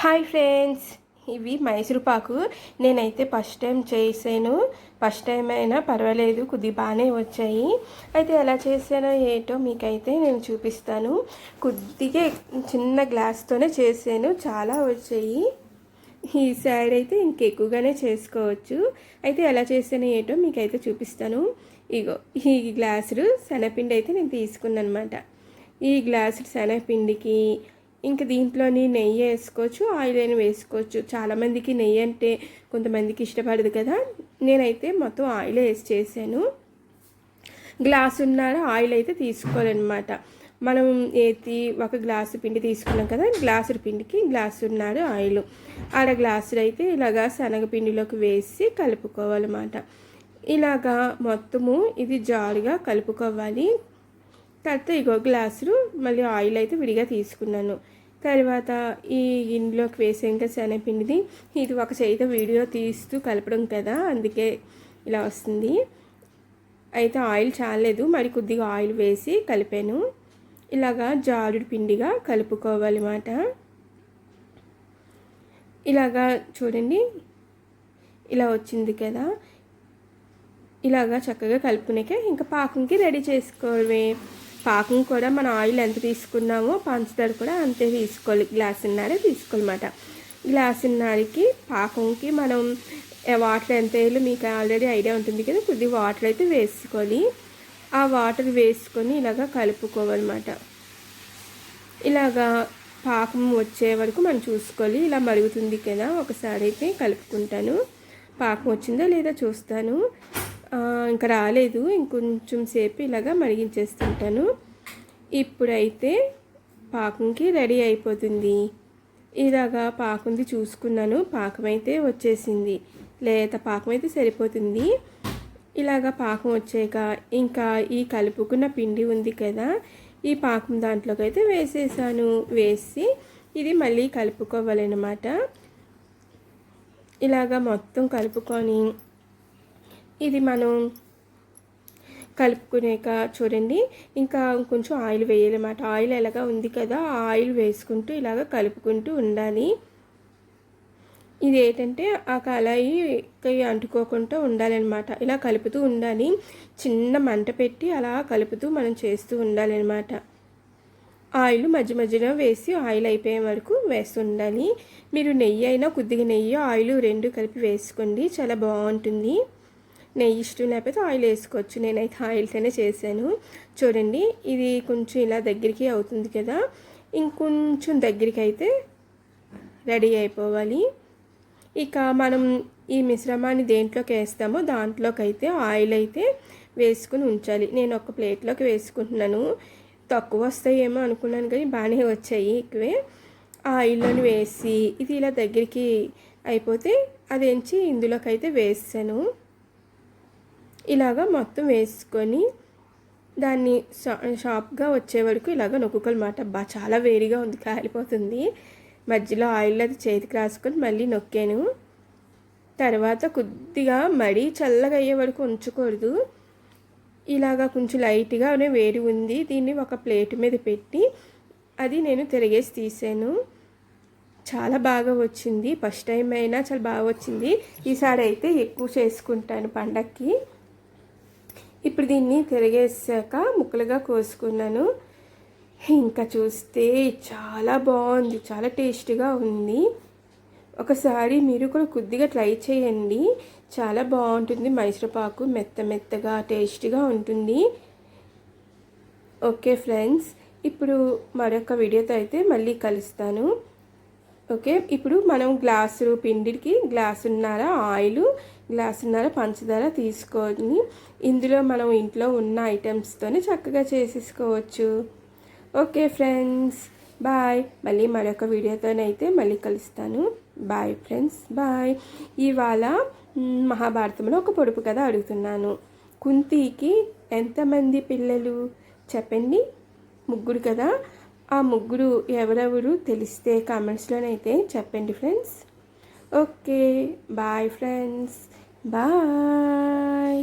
Hi friends ఇవి మైసూరుపాకు నేనైతే first time చేసాను ఫస్ట్ టైం అయినా పర్వాలేదు కొద్దిగా బాగానే వచ్చాయి. అయితే ఎలా చేసానో ఏటో మీకైతే నేను చూపిస్తాను. కొద్దిగా చిన్న గ్లాస్తోనే చేసాను చాలా వచ్చాయి. ఈ సైడ్ అయితే ఇంకెక్కువగానే చేసుకోవచ్చు. అయితే ఎలా చేసానో ఏటో మీకైతే చూపిస్తాను. ఇగో ఈ గ్లాసులు శనగపిండి అయితే నేను తీసుకున్నాను అనమాట ఈ గ్లాసు శనగపిండికి ఇంక దీంట్లోని నెయ్యి వేసుకోవచ్చు ఆయిల్ అయినా వేసుకోవచ్చు. చాలామందికి నెయ్యి అంటే కొంతమందికి ఇష్టపడదు కదా. నేనైతే మొత్తం ఆయిల్ వేసి చేశాను. గ్లాస్ ఉన్నార ఆయిల్ అయితే తీసుకోవాలన్నమాట. మనం ఏతి ఒక గ్లాసు పిండి తీసుకున్నాం కదా గ్లాసు పిండికి గ్లాసు ఉన్నారు ఆయిల్. అర గ్లాసులు అయితే ఇలాగా శనగపిండిలోకి వేసి కలుపుకోవాలన్నమాట. ఇలాగా మొత్తము ఇది జారుగా కలుపుకోవాలి. తర్వాత ఇగో గ్లాసులు మళ్ళీ ఆయిల్ అయితే విడిగా తీసుకున్నాను. తర్వాత ఈ గిన్నెలోకి ఇంకా శనగపిండిది ఇది ఒక చేతితో వీడియో తీస్తూ కలపడం కదా అందుకే ఇలా వస్తుంది. అయితే ఆయిల్ చాలేదు మరి కొద్దిగా ఆయిల్ వేసి కలిపాను. ఇలాగా జారుడు పిండిగా కలుపుకోవాలి అన్నమాట ఇలాగా చూడండి ఇలా వచ్చింది కదా. ఇలాగా చక్కగా కలుపుకునేకే ఇంకా పాకంకి రెడీ చేసుకోవడమే. పాకం కూడా మనం ఆయిల్ ఎంత తీసుకున్నామో పంచదార కూడా అంతే తీసుకోవాలి. గ్లాసున్నరే తీసుకోవాలన్నమాట. గ్లాసున్నరకి పాకంకి మనం వాటర్ ఎంత వేయాలో మీకు ఆల్రెడీ ఐడియా ఉంటుంది కదా కొద్దిగా వాటర్ అయితే వేసుకోవాలి ఆ వాటర్ వేసుకొని ఇలాగా కలుపుకోవాలన్నమాట. ఇలాగా పాకం వచ్చే వరకు మనం చూసుకోవాలి. ఇలా మరుగుతుంది కదా ఒకసారి అయితే కలుపుకుంటాను. పాకం వచ్చిందా లేదా చూస్తాను. ఇంకా రాలేదు. ఇంకొంచెం సేపు ఇలాగా మరిగించేస్తుంటాను. ఇప్పుడైతే పాకంకి రెడీ అయిపోతుంది. ఇలాగా పాకుంది చూసుకున్నాను. పాకం అయితే వచ్చేసింది. లేత పాకం అయితే సరిపోతుంది. ఇలాగా పాకం వచ్చాక ఇంకా ఈ కలుపుకున్న పిండి ఉంది కదా ఈ పాకం దాంట్లోకి అయితే వేసేసాను. వేసి ఇది మళ్ళీ కలుపుకోవాలన్నమాట. ఇలాగా మొత్తం కలుపుకొని ఇది మనం కలుపుకునేక చూడండి. ఇంకా కొంచెం ఆయిల్ వేయాలన్నమాట. ఆయిల్ ఎలాగా ఉంది కదా ఆయిల్ వేసుకుంటూ ఇలాగ కలుపుకుంటూ ఉండాలి. ఇది ఏంటంటే ఆ కళాయికి అంటుకోకుండా ఉండాలన్నమాట. ఇలా కలుపుతూ ఉండాలి. చిన్న మంట పెట్టి అలా కలుపుతూ మనం చేస్తూ ఉండాలన్నమాట. ఆయిల్ మధ్య మధ్యలో వేసి ఆయిల్ అయిపోయే వరకు వేస్తూ ఉండాలి. మీరు నెయ్యి అయినా కొద్దిగా నెయ్యి ఆయిల్ రెండు కలిపి వేసుకోండి. చాలా బాగుంటుంది. నెయ్యి ఇష్టం లేకపోతే ఆయిల్ వేసుకోవచ్చు. నేనైతే ఆయిల్తోనే చేశాను. చూడండి ఇది కొంచెం ఇలా దగ్గరికి అవుతుంది కదా. ఇంకొంచెం దగ్గరికి అయితే రెడీ అయిపోవాలి. ఇక మనం ఈ మిశ్రమాన్ని దేంట్లోకి వేస్తామో దాంట్లోకి అయితే ఆయిల్ అయితే వేసుకుని ఉంచాలి. నేను ఒక ప్లేట్లోకి వేసుకుంటున్నాను. తక్కువ వస్తాయేమో అనుకున్నాను కానీ బాగానే వచ్చాయి ఎక్కువే ఆయిల్లోని వేసి ఇది ఇలా దగ్గరికి అయిపోతే అదేంచి ఇందులోకి అయితే వేసాను ఇలాగ మొత్తం వేసుకొని దాన్ని షాప్గా వచ్చే వరకు ఇలాగ నొక్కుకోమాట బా చాలా వేడిగా ఉంది కాలిపోతుంది. మధ్యలో ఆయిల్ అది చేతికి రాసుకొని మళ్ళీ నొక్కాను. తర్వాత కొద్దిగా మడి చల్లగా అయ్యే వరకు ఉంచకూడదు. ఇలాగా కొంచెం లైట్గానే వేడి ఉంది. దీన్ని ఒక ప్లేట్ మీద పెట్టి అది నేను తిరిగేసి తీసాను. చాలా బాగా వచ్చింది. ఫస్ట్ టైం అయినా చాలా బాగా వచ్చింది. ఈసారి అయితే ఎక్కువ చేసుకుంటాను పండక్కి. ఇప్పుడు దీన్ని తిరిగేసాక ముక్కలుగా కోసుకున్నాను. ఇంకా చూస్తే చాలా బాగుంది చాలా టేస్టీగా ఉంది. ఒకసారి మీరు కూడా కొద్దిగా ట్రై చేయండి. చాలా బాగుంటుంది మైసూరుపాకు మెత్త మెత్తగా టేస్టీగా ఉంటుంది. ఓకే ఫ్రెండ్స్ ఇప్పుడు మరొక వీడియోతో అయితే మళ్ళీ కలుస్తాను. ఓకే ఇప్పుడు మనం గ్లాసు పిండికి గ్లాసున్నర ఆయిల్ గ్లాసున్నర పంచదార తీసుకొని ఇందులో మనం ఇంట్లో ఉన్న ఐటమ్స్తోనే చక్కగా చేసేసుకోవచ్చు. ఓకే ఫ్రెండ్స్ బాయ్ మళ్ళీ మరొక వీడియోతోనైతే మళ్ళీ కలుస్తాను. బాయ్ ఫ్రెండ్స్ బాయ్ ఇవాళ మహాభారతంలో ఒక పొడుపు కథ అడుగుతున్నాను. కుంతికి ఎంతమంది పిల్లలు? చెప్పండి. ముగ్గురు కదా? ఆ ముగ్గురు ఎవరెవరు తెలిస్తే కామెంట్స్లోనైతే చెప్పండి friends okay bye friends bye